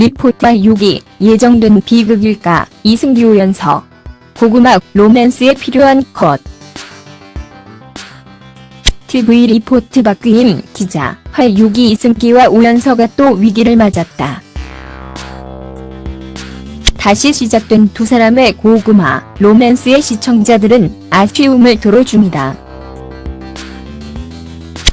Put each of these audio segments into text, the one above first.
리포트와 6이 예정된 비극일까 이승기 오연서 고구마 로맨스에 필요한 것 TV 리포트 박규임 기자 화 6이 이승기와 오연서가 또 위기를 맞았다. 다시 시작된 두 사람의 고구마 로맨스의 시청자들은 아쉬움을 토로 중이다.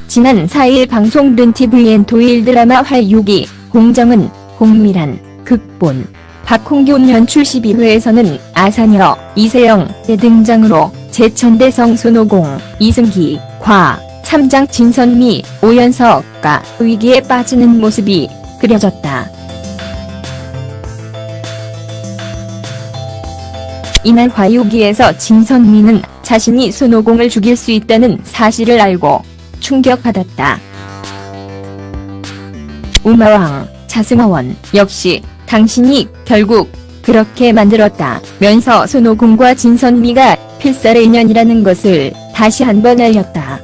지난 4일 방송된 TVN 토일 드라마 활 6이 공정은 홍미란 극본 박홍균 연출 12회에서는 아사녀 이세영의 등장으로 제천대성 손오공 이승기 과 참장 진선미 오연석가 위기에 빠지는 모습이 그려졌다. 이날 화요기에서 진선미는 자신이 손오공을 죽일 수 있다는 사실을 알고 충격받았다. 우마왕, 자승하원 역시 당신이 결국 그렇게 만들었다. 면서 손오공과 진선미가 필살의 인연이라는 것을 다시 한번 알렸다.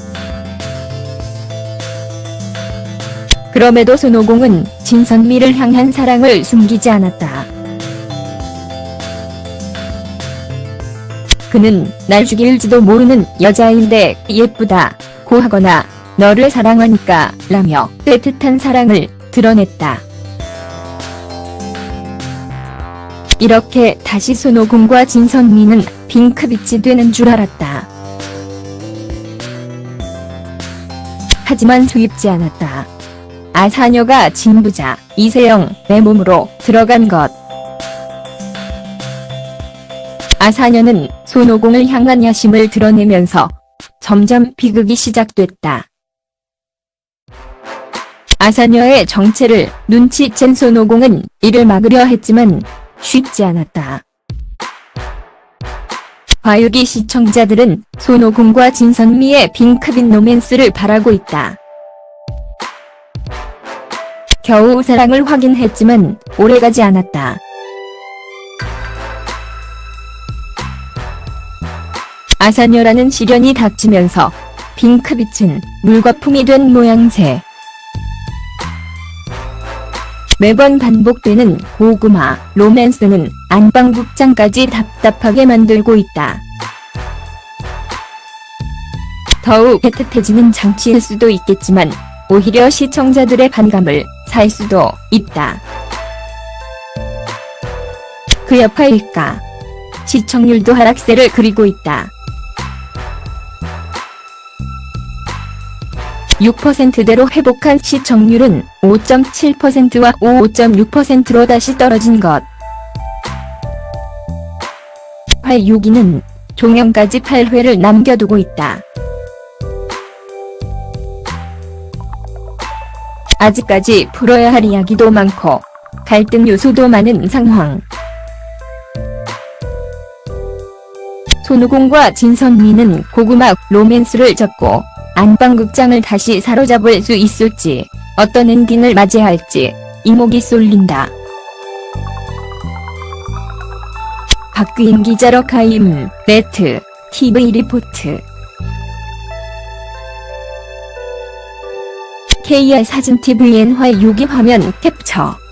그럼에도 손오공은 진선미를 향한 사랑을 숨기지 않았다. 그는 날 죽일지도 모르는 여자인데 예쁘다 고 하거나 너를 사랑하니까 라며 따뜻한 사랑을 드러냈다. 이렇게 다시 손오공과 진선미는 핑크빛이 되는 줄 알았다. 하지만 수입지 않았다. 아사녀가 진부자 이세영의 몸으로 들어간 것. 아사녀는 손오공을 향한 야심을 드러내면서 점점 비극이 시작됐다. 아사녀의 정체를 눈치챈 손오공은 이를 막으려 했지만 쉽지 않았다. 과유기 시청자들은 손오공과 진선미의 핑크빛 로맨스를 바라고 있다. 겨우 사랑을 확인했지만 오래가지 않았다. 아사녀라는 시련이 닥치면서 핑크빛은 물거품이 된 모양새. 매번 반복되는 고구마 로맨스는 안방극장까지 답답하게 만들고 있다. 더욱 애틋해지는 장치일 수도 있겠지만 오히려 시청자들의 반감을 살 수도 있다. 그 여파일까? 시청률도 하락세를 그리고 있다. 6%대로 회복한 시청률은 5.7%와 5.6%로 다시 떨어진 것. 활 6위는 종영까지 8회를 남겨두고 있다. 아직까지 풀어야 할 이야기도 많고 갈등 요소도 많은 상황. 손우공과 진선미는 고구마 로맨스를 접고 안방극장을 다시 사로잡을 수 있을지 어떤 엔딩을 맞이할지 이목이 쏠린다. 박규임 기자로 카임 네트 TV 리포트 KR 사진 TVN 화 6위 화면 캡처